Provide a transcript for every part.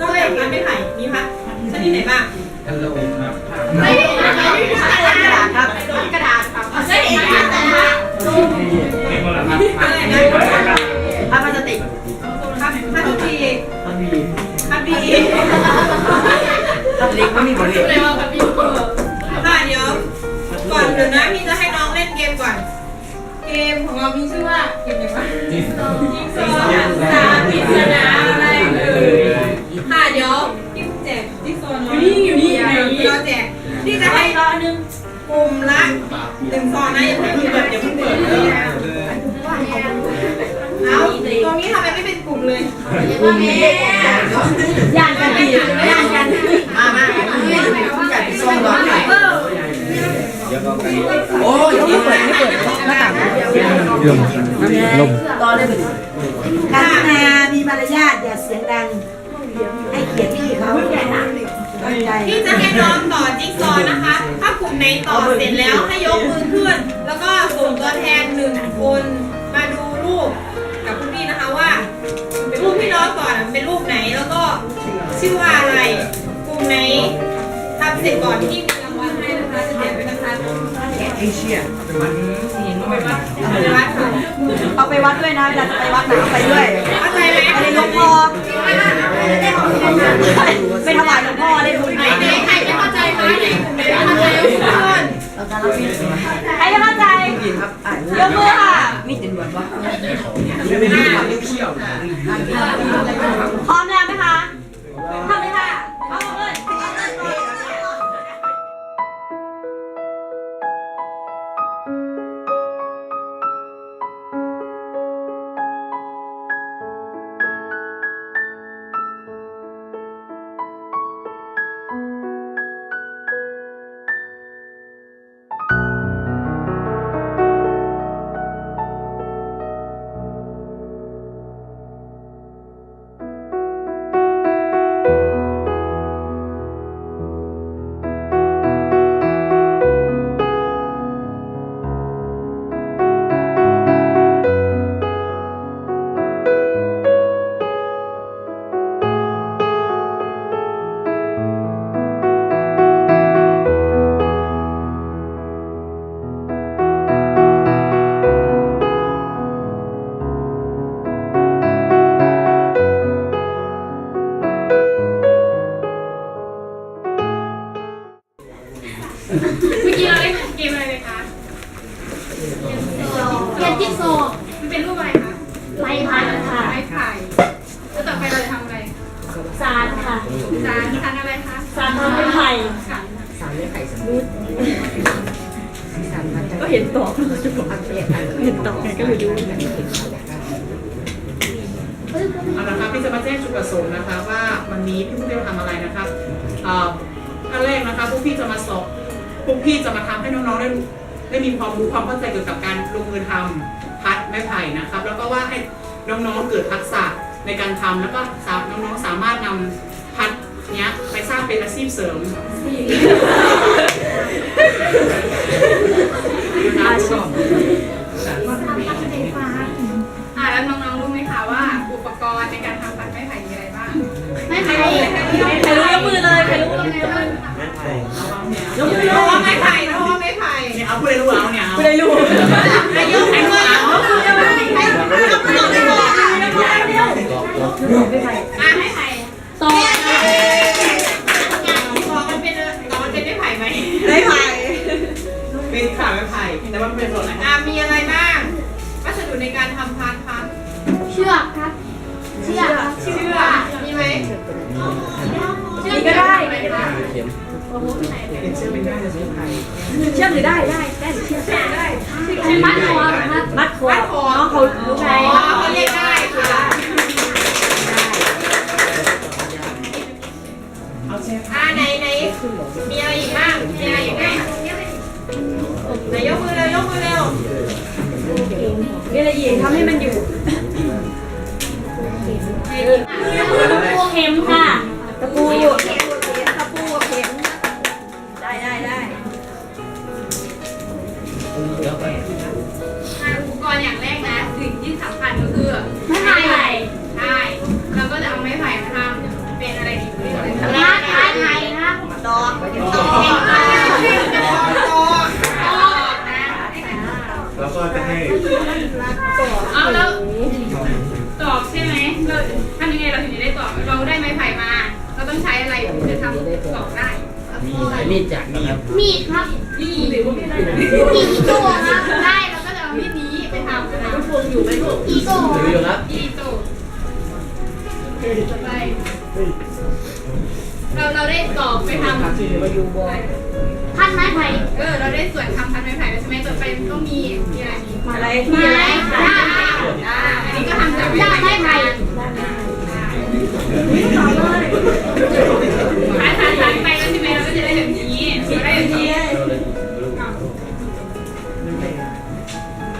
นอกจากพัดไม้ไผ่มีพัดชนิดไหนบ้างไม่ได้ไม่ได้กระดาษครับกระดาษครับไม่ได้ไม่ได้อะไรนะพัดพลาสติกพัดพัดบีพัดบีพัดบีพัดเล็กไม่มีบริเวณเลยว่าแบบพี่ค่ะเดี๋ยวก่อนอื่นนะพี่จะให้น้องเล่นเกมก่อน เกมของเรามีชื่อว่าเกมอะไรวะยิงซอสามปริศนาอะไรเอ่ย ค่ะเดี๋ยวพี่แจกจิ๊กซอว์น้อยอยู่นี่อยู่นี่เราแจกพี่จะให้ร้อยหนึ่งกลุ่มละหนึ่งซองนะอย่าเพิ่งเปิดอย่าเพิ่งเปิดเลยเอาตรงนี้ทำไมไม่เป็นกลุ่มเลยว่าแม่ย่านกันดีย่านกันมามาผู้ใหญ่ไปส่งร้อนหน่อยเออโอ้ยยังไม่เปิดไม่เปิดหน้าต่างลมต่อเลยเป็นการทำงานมีมารยาทอย่าเสียงดัง พี่จะให้น้องต่อจิ๊กซอว์นะคะ ถ้ากลุ่มไหนต่อเสร็จแล้วให้ยกมือขึ้น แล้วก็ส่งตัวแทนหนึ่งคนมาดูรูปกับคุณพี่นะคะว่า เป็นรูปพี่น้องก่อนเป็นรูปไหนแล้วก็ชื่อว่าอะไร กลุ่มไหนทำเสร็จก่อนที่ เอเชียเอาไปวัดเอาไปวัดค่ะเอาไปวัดด้วยนะอยากจะไปวัดไหนเอาไปด้วยเข้าใจไหมไปหลวงพ่อไปถวายหลวงพ่อได้บุญไหนไหนใครไม่เข้าใจคะไหนไหนไม่เข้าใจยกมือใครจะเข้าใจกินครับอ่านยกมือค่ะมีจำนวนว่าพร้อมแล้ว ไม่ไข่สมุดสารพัดก็เห็นต่ออันเปียกเห็นต่อไงก็เลยดูเอาละครับพี่จะมาแจ้งจุดประสงค์นะคะ ว่าวันนี้พี่ผู้ได้มาทำอะไรนะครับเอ่อขั้นแรกนะคะพวกพี่จะมาสอบพวกพี่จะมาทำให้น้องๆได้ได้มีความรู้ความเข้าใจเกี่ยวกับการลงมือทำพัดไม้ไผ่นะครับ แล้วก็ว่าให้น้องๆเกิดทักษะในการทำแล้วก็สามน้องๆสามารถนำพัดเนี้ยไปสร้างเป็นอาชีพเสริม อาชีพอะแล้วน้องๆรู้ไหมคะว่าอุปกรณ์ในการทำฟันไม้ไผ่มีอะไรบ้าง ไม่ไผ่ใครรู้ยกมือเลยใครรู้ยกมือเลยยกมือเลยว่าไม้ไผ่นะว่าไม้ไผ่ เอาผู้ใดรู้เอาเนี่ยเอา ไม่รู้ อายุใครรู้ การทำพัดคะเชือกครับ เชือกครับเชือกมีไหมเชือกก็ได้เป็นเชื่อไม่ได้จะใช้ไผ่เชื่อมหรือได้ได้ มีดจากนะครับมีดครับนี่หรือว่าไม่ได้นะมีดอีโต้ครับได้เราก็จะเอามีดนี้ไปทำนะอีโต้ดูอยู่ครับอีโต้ไปเราเราได้ตอกไปทำพันไม้ไผ่เออเราได้ส่วนทำพันไม้ไผ่แล้วใช่ไหมต่อไปต้องมีมีอะไรอีกอะไรไม้ที่อะไรด้ามอ่าอันนี้ก็ทำจากด้ามไม้ไผ่สายสายสายไปแล้วใช่ไหมเราก็จะได้ แบบนี้เราได้แบบนี้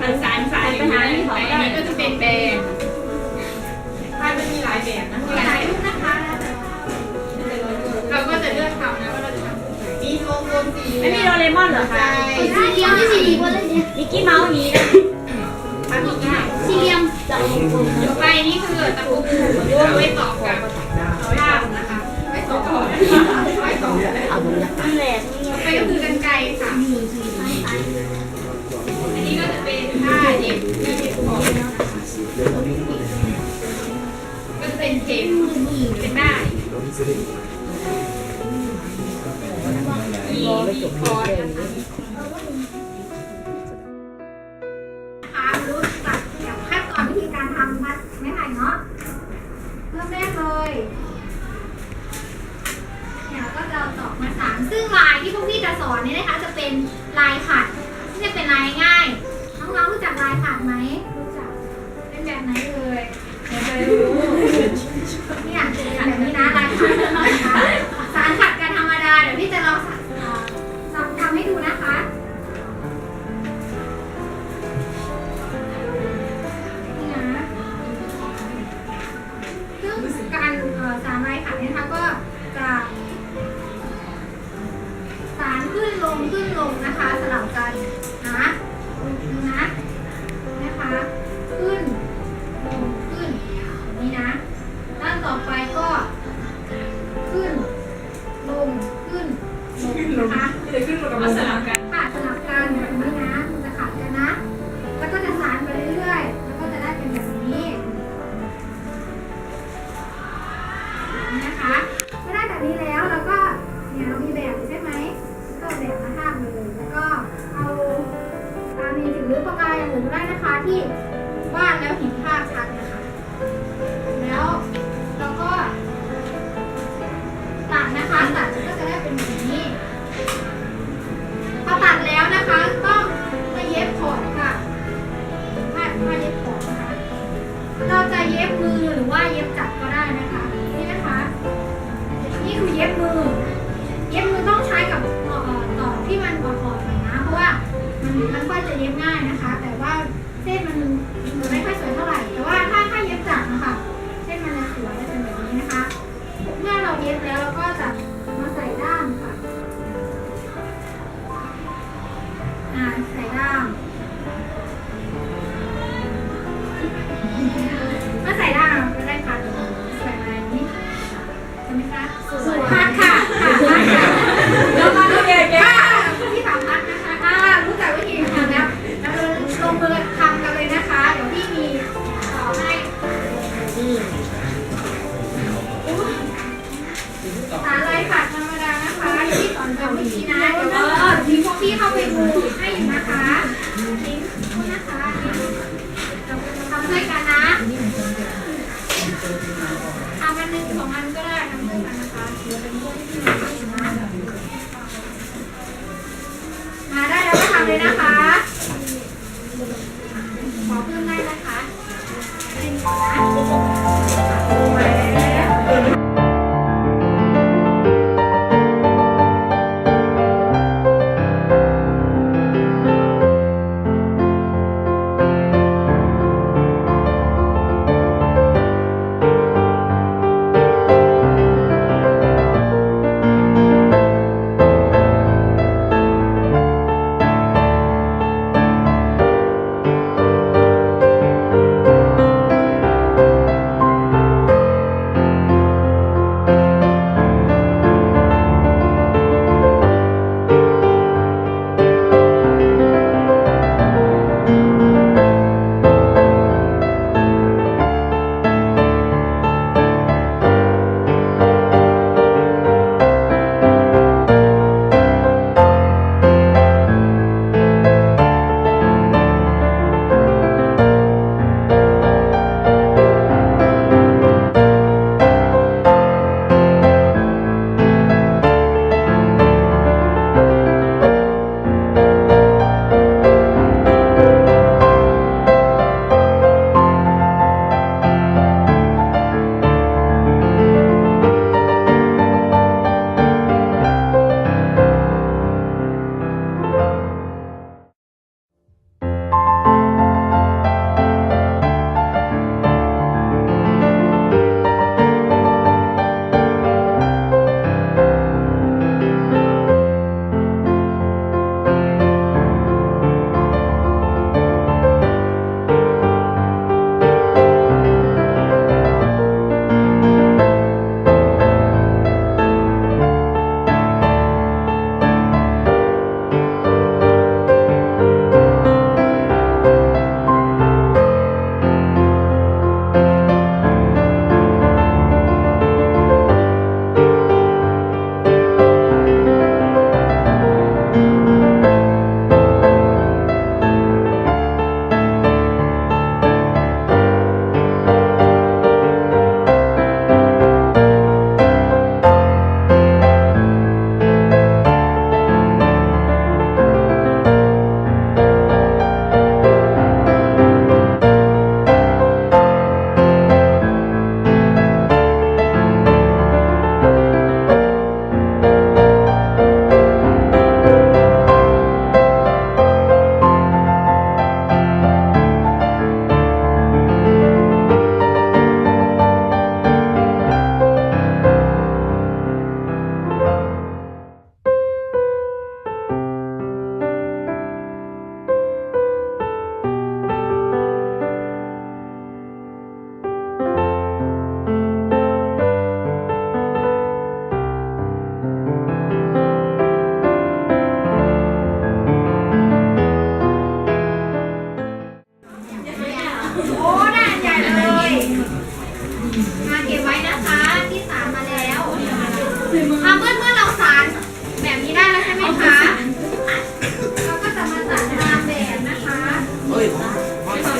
สายสายสายไปหาที่ของอันนี้ก็จะเป็นแบบพันมันมีหลายแบบนะหลายรูปนะคะเราก็จะเลือกทำนะว่าเราจะทำมีวงกลมสีไม่มีโดเรมอนเหรอคะสีเหลี่ยมที่สี่เหลี่ยมเลยเนี่ยมิกกี้เมาส์นี้นะสี่เหลี่ยมต่อไปนี่คือตะปูไว้ต่อกับด้ามนะคะไว้ต่อกับไว้ต่อกับ เป็นเข็มเป็นได้มีมีคอร์สนะคะค่ะรู้จักกับขั้นตอนวิธีการทำมัดไม้ไผ่เนาะเริ่มแรกเลยเนี่ยก็จะเอาตอกมาสานซึ่งลายที่พวกพี่จะสอนเนี่ยนะคะ จะเป็นลายขัดที่จะเป็นลายง่ายน้องๆรู้จักลายขัดไหมรู้จักเป็นแบบไหนเอ่ยไม่เคยรู้เนี่ย อ่าใส่ด้าม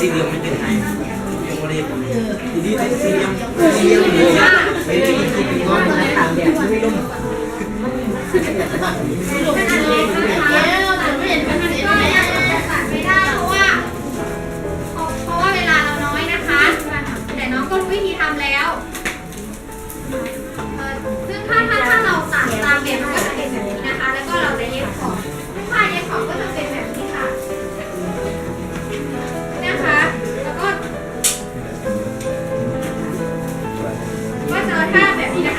Sirium itu kan. Yang boleh apa? Jadi itu Sirium, Sirium itu. Jadi itu tinggal. Sirium. Gracias.